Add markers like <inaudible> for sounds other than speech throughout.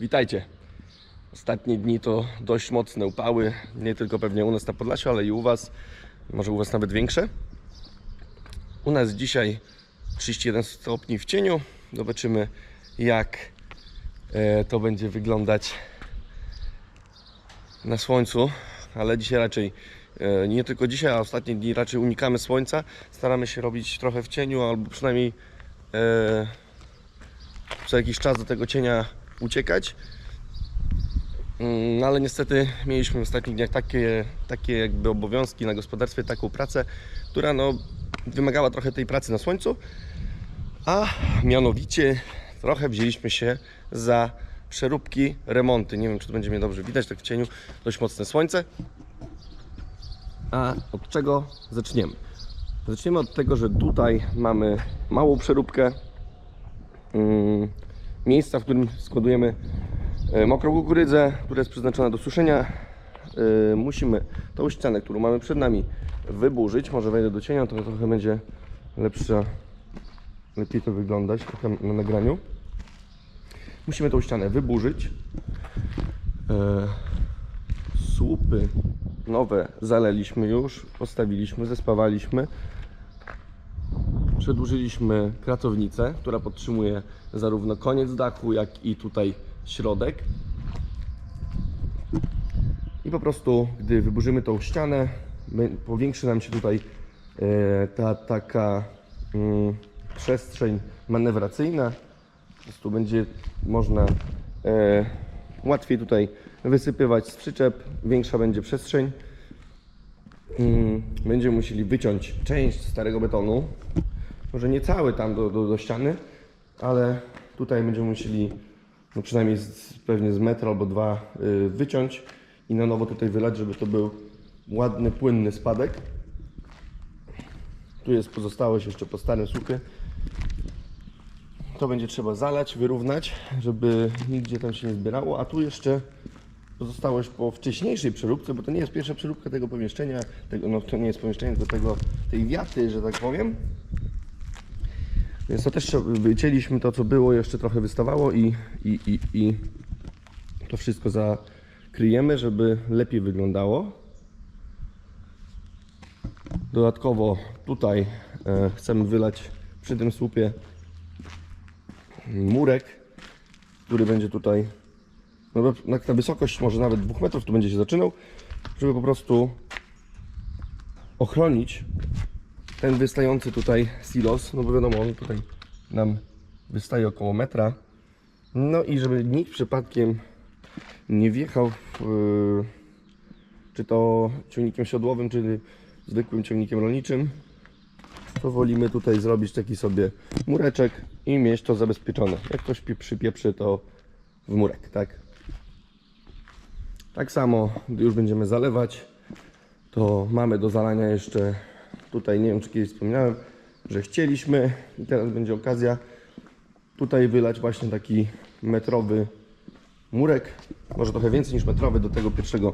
Witajcie. Ostatnie dni to dość mocne upały, nie tylko pewnie u nas na Podlasiu, ale i u Was, może u Was nawet większe. U nas dzisiaj 31 stopni w cieniu. Zobaczymy jak e, to będzie wyglądać na słońcu, ale dzisiaj raczej e, nie tylko dzisiaj, a ostatnie dni raczej unikamy słońca. Staramy się robić trochę w cieniu, albo przynajmniej e, co jakiś czas do tego cienia uciekać. Mm, No ale niestety mieliśmy w ostatnich dniach takie, takie jakby obowiązki na gospodarstwie, taką pracę, która no wymagała trochę tej pracy na słońcu, a mianowicie trochę wzięliśmy się za przeróbki, remonty. Nie wiem, czy to będzie mnie dobrze widać, tak w cieniu, dość mocne słońce. A od czego zaczniemy? Zaczniemy od tego, że tutaj mamy małą przeróbkę, mm, miejsca, w którym składujemy e, mokrą kukurydzę, która jest przeznaczona do suszenia. E, Musimy tą ścianę, którą mamy przed nami, wyburzyć. Może wejdę do cienia, to trochę będzie lepsza, lepiej to wyglądać trochę na nagraniu. Musimy tą ścianę wyburzyć. E, Słupy nowe zaleliśmy już, postawiliśmy, zespawaliśmy. Przedłużyliśmy kratownicę, która podtrzymuje zarówno koniec dachu, jak i tutaj środek. I po prostu, gdy wyburzymy tą ścianę, powiększy nam się tutaj e, ta taka mm, przestrzeń manewracyjna. Po prostu będzie można e, łatwiej tutaj wysypywać z przyczep, większa będzie przestrzeń. Mm, Będziemy musieli wyciąć część starego betonu, może nie cały tam do, do, do ściany, ale tutaj będziemy musieli no przynajmniej z, pewnie z metr albo dwa y, wyciąć i na nowo tutaj wylać, żeby to był ładny, płynny spadek. Tu jest pozostałość jeszcze po starym słupie. To będzie trzeba zalać, wyrównać, żeby nigdzie tam się nie zbierało, a tu jeszcze pozostałość po wcześniejszej przeróbce, bo to nie jest pierwsza przeróbka tego pomieszczenia, tego, no to nie jest pomieszczenie, tylko tego, tej wiaty, że tak powiem. Więc to też wycięliśmy to, co było, jeszcze trochę wystawało i, i, i, i to wszystko zakryjemy, żeby lepiej wyglądało. Dodatkowo tutaj e, chcemy wylać przy tym słupie murek, który będzie tutaj no, na, na wysokość może nawet 2 metrów tu będzie się zaczynał, żeby po prostu ochronić ten wystający tutaj silos, no bo wiadomo, on tutaj nam wystaje około metra. No i żeby nikt przypadkiem nie wjechał yy, czy to ciągnikiem siodłowym, czy zwykłym ciągnikiem rolniczym, to wolimy tutaj zrobić taki sobie mureczek i mieć to zabezpieczone. Jak ktoś pie- przypieprzy to w murek, tak? Tak samo, gdy już będziemy zalewać, to mamy do zalania jeszcze tutaj, nie wiem czy kiedyś wspominałem, że chcieliśmy i teraz będzie okazja tutaj wylać właśnie taki metrowy murek, może trochę więcej niż metrowy do tego pierwszego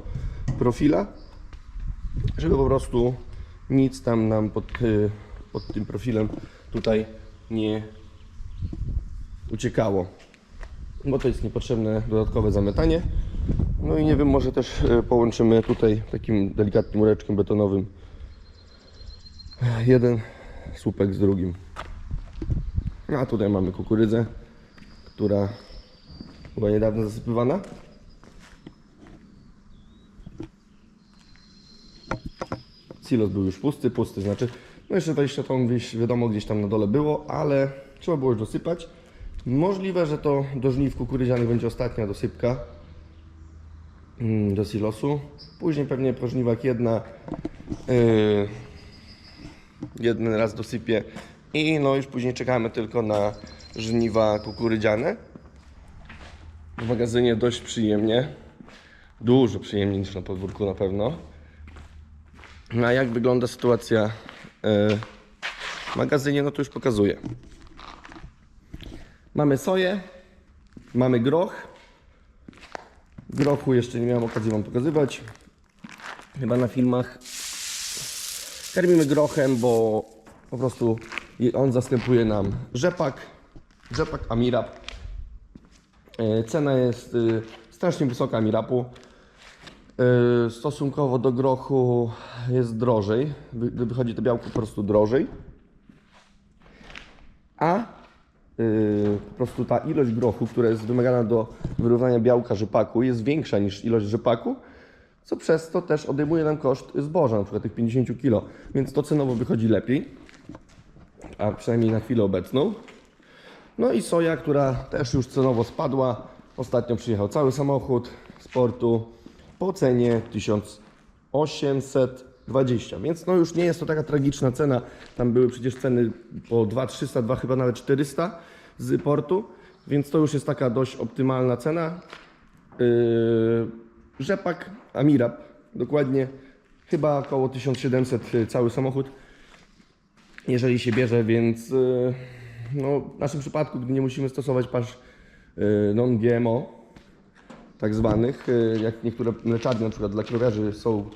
profila, żeby po prostu nic tam nam pod, y, pod tym profilem tutaj nie uciekało, bo to jest niepotrzebne dodatkowe zamiatanie. No i nie wiem, może też y, połączymy tutaj takim delikatnym mureczkiem betonowym jeden słupek z drugim. A tutaj mamy kukurydzę, która była niedawno zasypywana. Silos był już pusty, pusty znaczy, no jeszcze 20 ton gdzieś, wiadomo gdzieś tam na dole było, ale trzeba było już dosypać. Możliwe, że to do żniw kukurydzianych będzie ostatnia dosypka mm, do silosu. Później pewnie po żniwach jedna yy, jeden raz dosypię i no już później czekamy tylko na żniwa kukurydziane. W magazynie dość przyjemnie, dużo przyjemniej niż na podwórku na pewno. No a jak wygląda sytuacja yy, w magazynie, no to już pokazuję. Mamy soję, mamy groch. Grochu jeszcze nie miałem okazji Wam pokazywać. Chyba na filmach Karmimy grochem, bo po prostu on zastępuje nam rzepak, rzepak Amirab. E, Cena jest y, strasznie wysoka Mirapu. Y, Stosunkowo do grochu jest drożej. Wy- Wychodzi to białko po prostu drożej. A po prostu ta ilość grochu, która jest wymagana do wyrównania białka rzepaku, jest większa niż ilość rzepaku, co przez to też odejmuje nam koszt zboża, na przykład tych 50 kg. Więc to cenowo wychodzi lepiej, a przynajmniej na chwilę obecną. No i soja, która też już cenowo spadła. Ostatnio przyjechał cały samochód sportu po cenie 1820, więc no już nie jest to taka tragiczna cena. Tam były przecież ceny po 2300, 2 chyba nawet 400 z portu, więc to już jest taka dość optymalna cena. Yy, rzepak Amirab, dokładnie chyba około 1700 cały samochód jeżeli się bierze, więc y, no, w naszym przypadku, gdy nie musimy stosować pasz y, non-GMO, tak zwanych, y, jak niektóre mleczarnie na przykład dla krowiarzy są,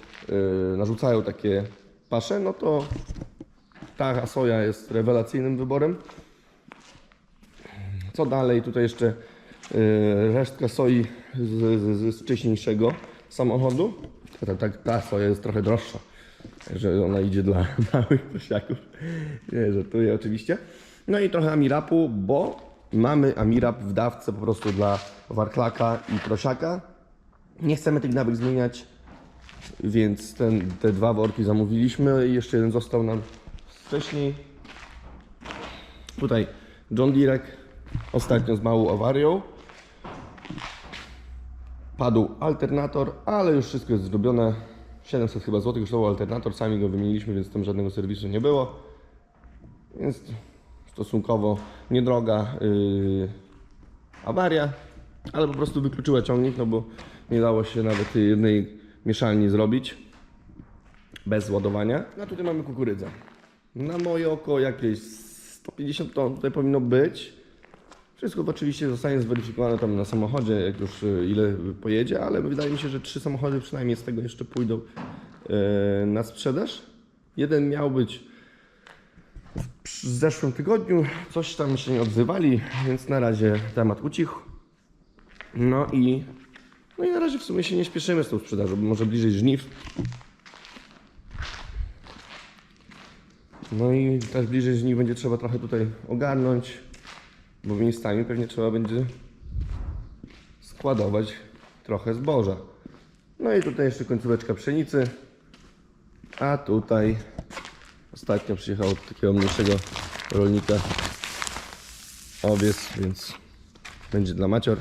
y, narzucają takie pasze, no to ta soja jest rewelacyjnym wyborem. Co dalej? Tutaj jeszcze y, resztka soi z, z, z wcześniejszego samochodu. Ta, ta, ta soja jest trochę droższa, że ona idzie dla <laughs> małych prosiaków. Nie, żartuję oczywiście. No i trochę amirapu, bo mamy amirap w dawce po prostu dla warklaka i prosiaka. Nie chcemy tych dawek zmieniać, więc ten, te dwa worki zamówiliśmy jeszcze jeden został nam wcześniej. Tutaj John Direk ostatnio z małą awarią. Padł alternator, ale już wszystko jest zrobione. 700 chyba złotych kosztował alternator, sami go wymieniliśmy, więc tam żadnego serwisu nie było. Więc stosunkowo niedroga yy, awaria, ale po prostu wykluczyła ciągnik, no bo nie dało się nawet jednej mieszalni zrobić bez ładowania. No tutaj mamy kukurydzę. Na moje oko jakieś 150 ton tutaj powinno być. Wszystko to oczywiście zostanie zweryfikowane tam na samochodzie, jak już y, ile pojedzie, ale wydaje mi się, że trzy samochody przynajmniej z tego jeszcze pójdą y, na sprzedaż. Jeden miał być w zeszłym tygodniu, coś tam się nie odzywali, więc na razie temat ucichł. No i, no i na razie w sumie się nie śpieszymy z tą sprzedażą, może bliżej żniw. No i też bliżej żniw będzie trzeba trochę tutaj ogarnąć, bo miejscami pewnie trzeba będzie składować trochę zboża. No i tutaj jeszcze końcóweczka pszenicy, a tutaj ostatnio przyjechał od takiego mniejszego rolnika owiec, więc będzie dla macior.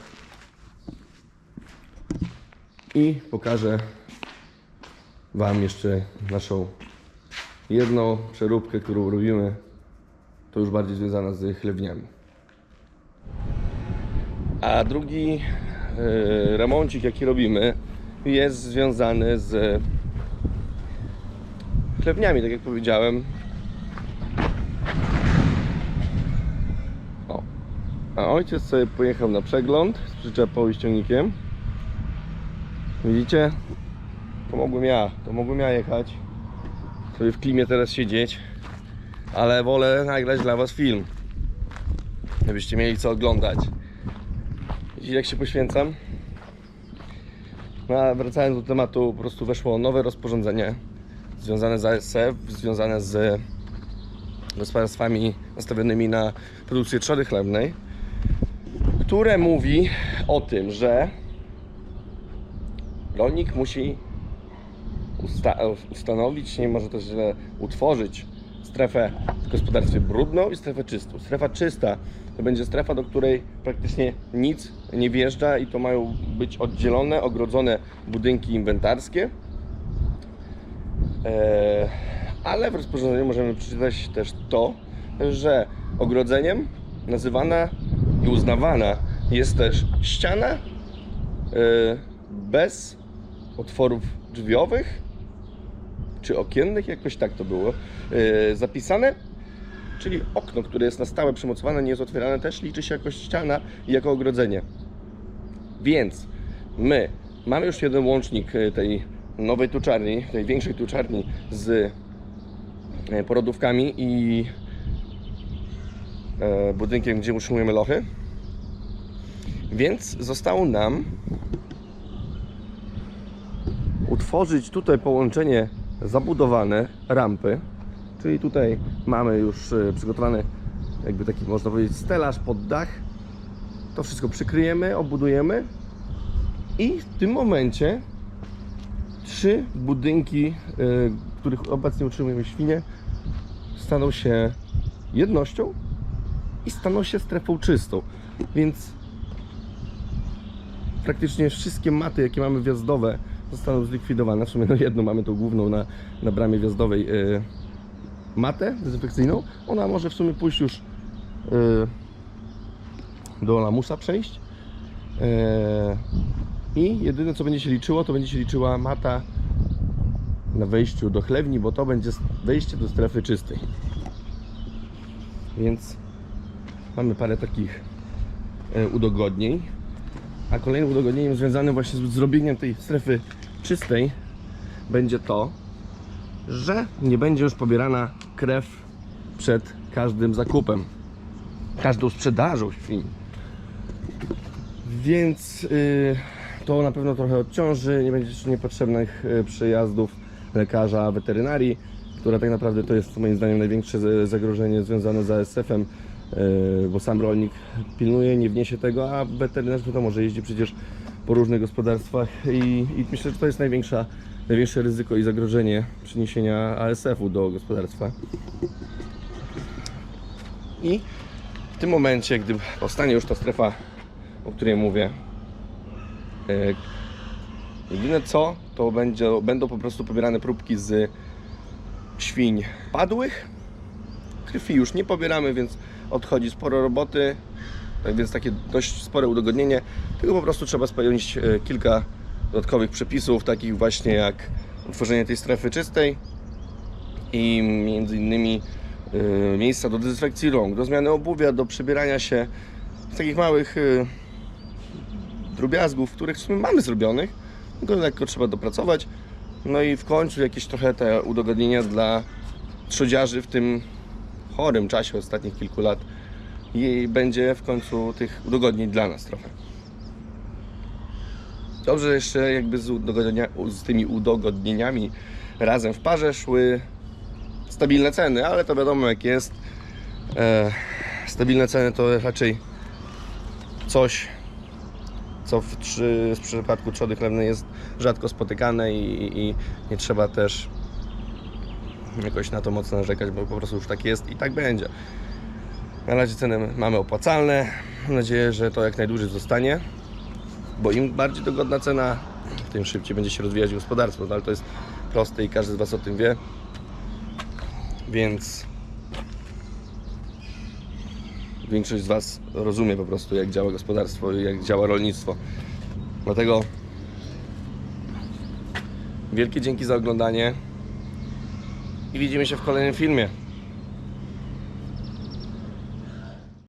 I pokażę Wam jeszcze naszą jedną przeróbkę, którą robimy. To już bardziej związana z chlewniami. A drugi e, remoncik, jaki robimy, jest związany z chlewniami, tak jak powiedziałem. O. A ojciec sobie pojechał na przegląd z przyczepą i ściągnikiem. Widzicie? To mogłem ja, to mogłem ja jechać. Sobie w klimie teraz siedzieć. Ale wolę nagrać dla Was film. Żebyście mieli co oglądać. Widzicie jak się poświęcam? No, wracając do tematu, po prostu weszło nowe rozporządzenie związane z ASF, związane z gospodarstwami nastawionymi na produkcję trzody chlebnej, które mówi o tym, że rolnik musi usta- ustanowić, nie może też utworzyć strefę w gospodarstwie brudną i strefę czystą. Strefa czysta to będzie strefa, do której praktycznie nic nie wjeżdża i to mają być oddzielone, ogrodzone budynki inwentarskie. Eee, ale w rozporządzeniu możemy przeczytać też to, że ogrodzeniem nazywana i uznawana jest też ściana e, bez otworów drzwiowych czy okiennych, jakoś tak to było e, zapisane. Czyli okno, które jest na stałe przymocowane, nie jest otwierane, też liczy się jako ściana i jako ogrodzenie. Więc my mamy już jeden łącznik e, tej nowej tuczarni, tej większej tuczarni z e, porodówkami i e, budynkiem, gdzie utrzymujemy lochy. Więc zostało nam utworzyć tutaj połączenie zabudowane rampy, czyli tutaj mamy już e, przygotowany jakby taki można powiedzieć stelaż pod dach. To wszystko przykryjemy, obudujemy i w tym momencie trzy budynki, y, których obecnie utrzymujemy świnie, staną się jednością i staną się strefą czystą. Więc praktycznie wszystkie maty, jakie mamy wjazdowe, zostaną zlikwidowane. W sumie no jedną mamy tą główną na, na bramie wjazdowej y, matę dezynfekcyjną. Ona może w sumie pójść już y, do lamusa przejść. Y, I jedyne co będzie się liczyło, to będzie się liczyła mata na wejściu do chlewni, bo to będzie wejście do strefy czystej. Więc mamy parę takich e, udogodnień. A kolejnym udogodnieniem związanym właśnie z zrobieniem tej strefy czystej będzie to, że nie będzie już pobierana krew przed każdym zakupem, każdą sprzedażą świń. Więc y, to na pewno trochę odciąży, nie będzie jeszcze niepotrzebnych y, przyjazdów lekarza weterynarii, która tak naprawdę to jest moim zdaniem największe zagrożenie związane z ASF-em, y, bo sam rolnik pilnuje, nie wniesie tego, a weterynarz wiadomo, że jeździ przecież po różnych gospodarstwach i, i myślę, że to jest największa, największe ryzyko i zagrożenie przyniesienia ASF-u do gospodarstwa. I w tym momencie, gdy powstanie już ta strefa, o której mówię, e, jedyne co, to będzie, będą po prostu pobierane próbki z świń padłych. Krwi już nie pobieramy, więc odchodzi sporo roboty. Tak więc takie dość spore udogodnienie. Tylko po prostu trzeba spełnić e, kilka dodatkowych przepisów, takich właśnie jak utworzenie tej strefy czystej i między innymi y, miejsca do dezynfekcji rąk, do zmiany obuwia, do przebierania się z takich małych y, drobiazgów, których w sumie mamy zrobionych, tylko lekko trzeba dopracować. No i w końcu jakieś trochę te udogodnienia dla trzodziarzy w tym chorym czasie ostatnich kilku lat i będzie w końcu tych udogodnień dla nas trochę. Dobrze, że jeszcze jakby z, z tymi udogodnieniami razem w parze szły stabilne ceny, ale to wiadomo jak jest. E, stabilne ceny to raczej coś, co w, w przypadku trzody chlewnej jest rzadko spotykane i, i nie trzeba też jakoś na to mocno narzekać, bo po prostu już tak jest i tak będzie. Na razie ceny mamy opłacalne. Mam nadzieję, że to jak najdłużej zostanie, bo im bardziej dogodna cena, tym szybciej będzie się rozwijać gospodarstwo. No, ale to jest proste i każdy z Was o tym wie. Więc większość z Was rozumie po prostu, jak działa gospodarstwo i jak działa rolnictwo. Dlatego wielkie dzięki za oglądanie i widzimy się w kolejnym filmie.